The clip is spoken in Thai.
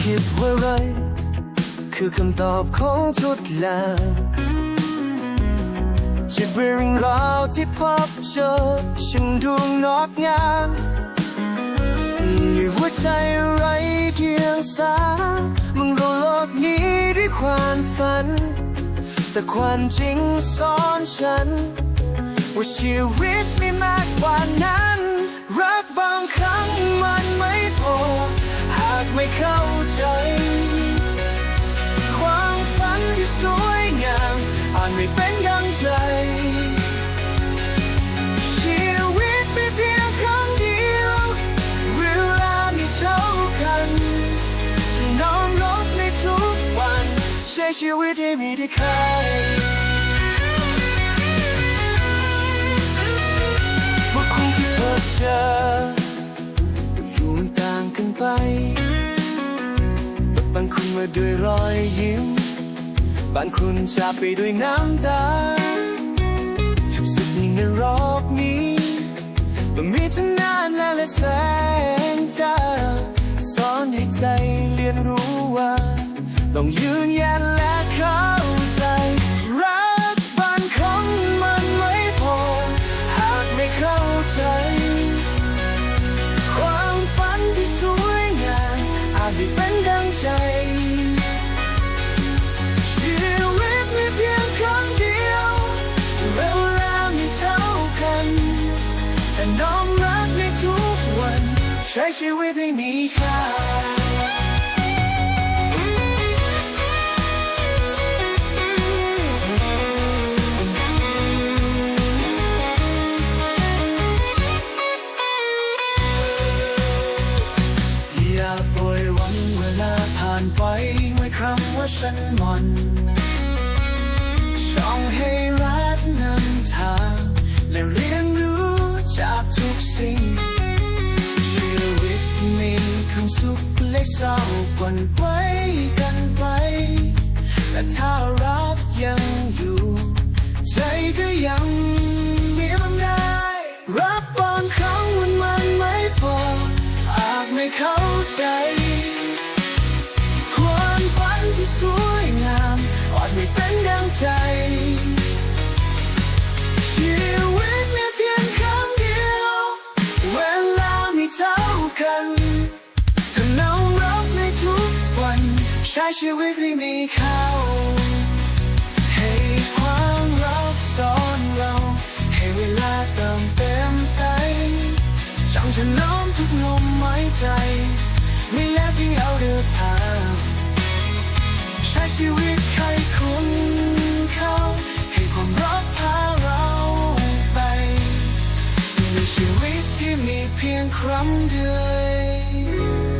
คิดว่าไร คือคำตอบของทุกอย่างจะเป็นเรื่องราวที่พบเจอฉันดูงดงามด้วยหัวใจไรเดียงสามึงรู้โลกนี้ด้วยความฝัน แต่ความจริงสอนฉัน ว่าชีวิตมีมากกว่านั้น รักบางครั้งมันไม่พอ ไม่เข้าใจ ความฝันที่สวยงามอ่าจไม่เป็นดังใจ ชีวิตไมีเพียงครั้งเดียว เวลามีเท่ากันจะน้อมรับในทุกวัน ใช้ชีวิตให้มีที่ค่าพวกคุณที่พบเจออยู่ต่างกันไป บางคนมาด้วยรอยยิ้ม บางคนจากไปด้วยน้ำตาทุกสุดในรอบนี้มันมีทั้งนานและและแสงจ้าสอนให้ใจเรียนรู้ว่า ต้องยืนยันและ จะน้อมรับในทุกวัน ใช้ชีวิตให้มีค่าอย่าปล่อยวันเวลาผ่านไปเมื่อคำว่าฉันมอนช่องให้รักนำทาง เศร้าปนไปกันไปแต่ถ้ารักยังอยู่ ใจก็ยังมีมันได้รักบางครั้งมันมันไม่พอ อาจไม่เข้าใจความฝันที่สวยงามอาจไม่เป็นดังใจ ใช้ชีวิตให้มีเขาให้ความรักสอนเรา ให้เวลาเติมเต็มไปจำฉันน้อมทุกลมหายใจ ไม่แล้วที่เอาเดินทางใช้ชีวิตใครคุณเขาให้ความรักพาเราไปในชีวิตที่มีเพียงครั้งเดียว